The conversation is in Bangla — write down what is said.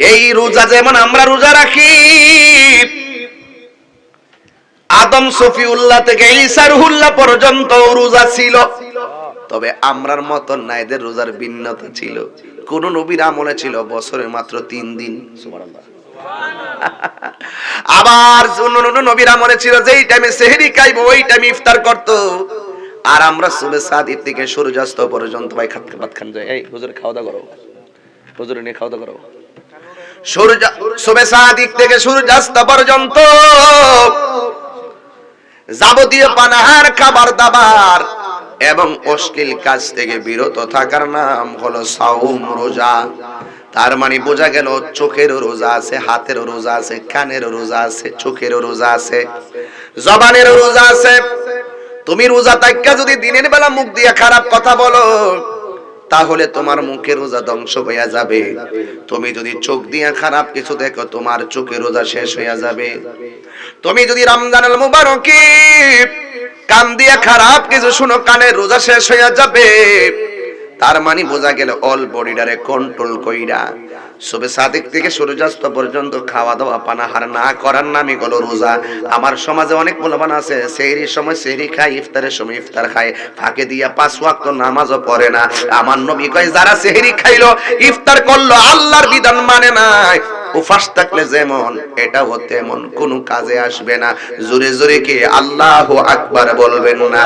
এই রোজা যেমন আমরা রোজা রাখি, আদম সফিউল্লাহ থেকে ঈসা রুহুল্লাহ পর্যন্ত রোজা ছিল। তবে আমরার মতন না, এদের রোজার ভিন্নতা ছিল। কোন নবীর আমলে ছিল বছরে মাত্র তিন দিন। আবার নবীর আমলে ছিল, যেই টাইমে সেহরি খাইবো, ওই টাইমে ইফতার করত। আর আমরা সুবে সাদির থেকে সূর্যাস্ত পর্যন্ত ভাই খাত ভাত খান যায়। এই, হুজুর খাওয়া দাওয়া করো। হুজুর নিয়ে খাওয়া দাওয়া করো। যাবতীয় পানাহার, খাবার দাবার এবং অশ্লীল কাজ থেকে বিরত থাকার নাম হলো সাউম, রোজা। তার মানে বোঝা গেল চোখেরও রোজা আছে হাতেরও রোজা আছে কানেরও রোজা আছে চোখেরও রোজা আছে জবানেরও রোজা আছে। তুমি রোজা তাইকা যদি দিনের বেলা মুখ দিয়ে খারাপ কথা বলো তাহলে তোমার মুখে রোজা ধ্বংস হইয়া যাবে। তুমি যদি চোখ দিয়ে খারাপ কিছু দেখো, তোমার চোখে রোজা শেষ হইয়া যাবে। তুমি যদি রমজানুল মুবারকে কান দিয়ে খারাপ কিছু শুনো কানে রোজা শেষ হইয়া যাবে। তার মানে বোঝা গেল অল বডিটারে কন্ট্রোল কইরা। সবে সাদিক থেকে সূর্যাস্ত পর্যন্ত খাওয়া দাওয়া পানাহার না করার নামই হলো রোজা। আমার সমাজে অনেক বলবান আছে সেহরির সময় সেহরি খায়, ইফতারের সময় ইফতার খায়। ফাঁকে দিয়া পাঁচ ওয়াক্ত নামাজও পড়ে না। আমার নবী কয়, যারা সেহরি খাইলো, ইফতার করল, আল্লাহর বিধান মানে নাই। উপাস থাকলে যেমন, এটাও তেমন, কোনো কাজে আসবে না। জোরে জোরে কে আল্লাহ আকবার বলবেন না।